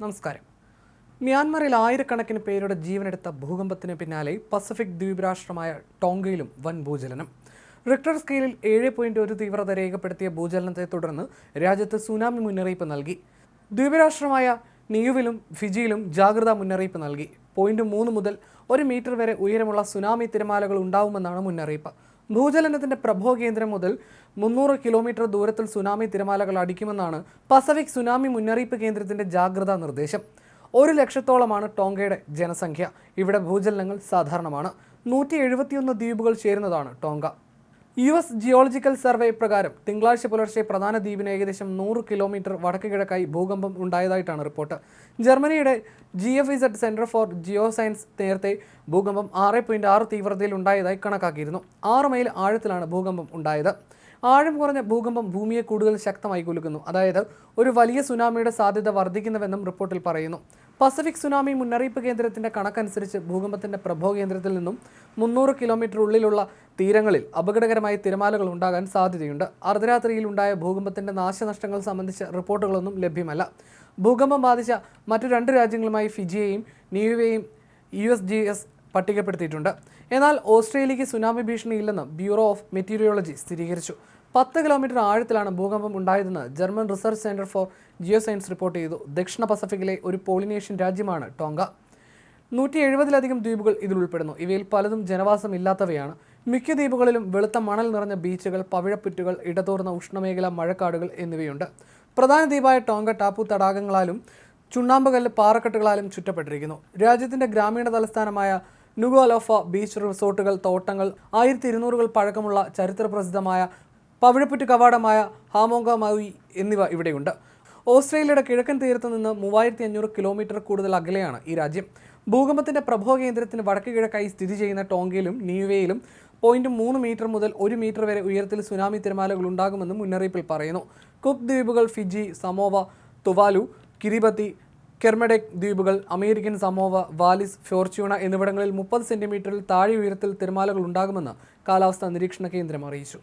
നമസ്കാരം. മ്യാൻമറിൽ ആയിരക്കണക്കിന് പേരുടെ ജീവനെടുത്ത ഭൂകമ്പത്തിന് പിന്നാലെ പസഫിക് ദ്വീപരാഷ്ട്രമായ ടോങ്കയിലും വൻ ഭൂചലനം. റിക്ടർ സ്കെയിലിൽ ഏഴ് പോയിന്റ് ഒരു തീവ്രത രേഖപ്പെടുത്തിയ ഭൂചലനത്തെ തുടർന്ന് രാജ്യത്ത് സുനാമി മുന്നറിയിപ്പ് നൽകി. ദ്വീപരാഷ്ട്രമായ നിയുവിലും ഫിജിയിലും ജാഗ്രതാ മുന്നറിയിപ്പ് നൽകി. പോയിന്റ് മൂന്ന് മുതൽ ഒരു മീറ്റർ വരെ ഉയരമുള്ള സുനാമി തിരമാലകൾ ഉണ്ടാവുമെന്നാണ് മുന്നറിയിപ്പ്. ഭൂചലനത്തിന്റെ പ്രഭവ കേന്ദ്രം മുതൽ മുന്നൂറ് കിലോമീറ്റർ ദൂരത്തിൽ സുനാമി തിരമാലകൾ അടിക്കുമെന്നാണ് പസഫിക് സുനാമി മുന്നറിയിപ്പ് കേന്ദ്രത്തിന്റെ ജാഗ്രതാ നിർദ്ദേശം. ഒരു ലക്ഷത്തോളമാണ് ടോങ്കയുടെ ജനസംഖ്യ. ഇവിടെ ഭൂചലനങ്ങൾ സാധാരണമാണ്. നൂറ്റി ദ്വീപുകൾ ചേരുന്നതാണ് Tonga. U S geological survey പ്രകാരം തിങ്കളാഴ്ച പുലർച്ചെ പ്രധാന ദ്വീപിന് ഏകദേശം നൂറ് കിലോമീറ്റർ വടക്ക് കിഴക്കായി ഭൂകമ്പം ഉണ്ടായതായിട്ടാണ് റിപ്പോർട്ട്. ജർമ്മനിയുടെ G F Z centre for geoscience നേരത്തെ ഭൂകമ്പം ആറ് പോയിന്റ് ആറ് തീവ്രതയിൽ ഉണ്ടായതായി കണക്കാക്കിയിരുന്നു. ആറ് മൈൽ ആഴത്തിലാണ് ഭൂകമ്പം ഉണ്ടായത്. ആഴം കുറഞ്ഞ ഭൂകമ്പം ഭൂമിയെ കൂടുതൽ ശക്തമായി കുലുക്കുന്നു. അതായത് ഒരു വലിയ സുനാമിയുടെ സാധ്യത വർദ്ധിക്കുന്നുവെന്നും റിപ്പോർട്ടിൽ പറയുന്നു. പസഫിക് സുനാമി മുന്നറിയിപ്പ് കേന്ദ്രത്തിന്റെ കണക്കനുസരിച്ച് ഭൂകമ്പത്തിന്റെ പ്രഭവ കേന്ദ്രത്തിൽ നിന്നും മുന്നൂറ് കിലോമീറ്റർ ഉള്ളിലുള്ള തീരങ്ങളിൽ അപകടകരമായ തിരമാലകൾ ഉണ്ടാകാൻ സാധ്യതയുണ്ട്. അർദ്ധരാത്രിയിൽ ഉണ്ടായ ഭൂകമ്പത്തിന്റെ നാശനഷ്ടങ്ങൾ സംബന്ധിച്ച റിപ്പോർട്ടുകളൊന്നും ലഭ്യമല്ല. ഭൂകമ്പം ബാധിച്ച മറ്റു രണ്ട് രാജ്യങ്ങളുമായി ഫിജിയെയും ന്യൂവേയും യു എസ് ജി എസ് പട്ടികപ്പെടുത്തിയിട്ടുണ്ട്. എന്നാൽ ഓസ്ട്രേലിയയ്ക്ക് സുനാമി ഭീഷണിയില്ലെന്ന് ബ്യൂറോ ഓഫ് മെറ്റീരിയോളജി സ്ഥിരീകരിച്ചു. പത്ത് കിലോമീറ്റർ ആഴത്തിലാണ് ഭൂകമ്പം ഉണ്ടായതെന്ന് German research centre for geoscience report ചെയ്തു. ദക്ഷിണ പസഫിക്കിലെ ഒരു പോളിനേഷ്യൻ രാജ്യമാണ് ടോങ്ക. നൂറ്റി എഴുപതിലധികം ദ്വീപുകൾ ഇതിൽ ഉൾപ്പെടുന്നു. ഇവയിൽ പലതും ജനവാസം ഇല്ലാത്തവയാണ്. മിക്ക ദ്വീപുകളിലും വെളുത്ത മണൽ നിറഞ്ഞ ബീച്ചുകൾ പവിഴപ്പുറ്റുകൾ ഇടതോർന്ന ഉഷ്ണമേഖല മഴക്കാടുകൾ എന്നിവയുണ്ട്. പ്രധാന ദ്വീപായ ടോങ്ക ടാപ്പു തടാകങ്ങളാലും ചുണ്ണാമ്പുകല്ല് പാറക്കെട്ടുകളാലും ചുറ്റപ്പെട്ടിരിക്കുന്നു. രാജ്യത്തിന്റെ ഗ്രാമീണ തലസ്ഥാനമായ നുഗോലോഫ ബീച്ച് റിസോർട്ടുകൾ തോട്ടങ്ങൾ ആയിരത്തി ഇരുന്നൂറുകൾ പഴക്കമുള്ള ചരിത്രപ്രസിദ്ധമായ പവിഴപ്പുറ്റ് കവാടമായ ഹാമോങ്ക മാവി എന്നിവ ഇവിടെയുണ്ട്. ഓസ്ട്രേലിയയുടെ കിഴക്കൻ തീരത്ത് നിന്ന് മൂവായിരത്തി അഞ്ഞൂറ് കിലോമീറ്റർ കൂടുതൽ അകലെയാണ് ഈ രാജ്യം. ഭൂകമ്പത്തിന്റെ പ്രഭവ കേന്ദ്രത്തിന് വടക്ക് കിഴക്കായി സ്ഥിതി ചെയ്യുന്ന ടോങ്കയിലും ന്യൂവേയിലും പോയിന്റ് മൂന്ന് മീറ്റർ മുതൽ ഒരു മീറ്റർ വരെ ഉയരത്തിൽ സുനാമി തിരമാലകൾ ഉണ്ടാകുമെന്നും മുന്നറിയിപ്പിൽ പറയുന്നു. കുക്ക് ദ്വീപുകൾ ഫിജി സമോവ തുവാലു കിരിബത്തി കെർമഡെക് ദ്വീപുകൾ അമേരിക്കൻ സമോവ വാലിസ് ഫോർച്യൂണ എന്നിവിടങ്ങളിൽ മുപ്പത് സെന്റിമീറ്ററിൽ താഴെ ഉയരത്തിൽ തിരമാലകൾ ഉണ്ടാകുമെന്ന് കാലാവസ്ഥാ നിരീക്ഷണ കേന്ദ്രം അറിയിച്ചു.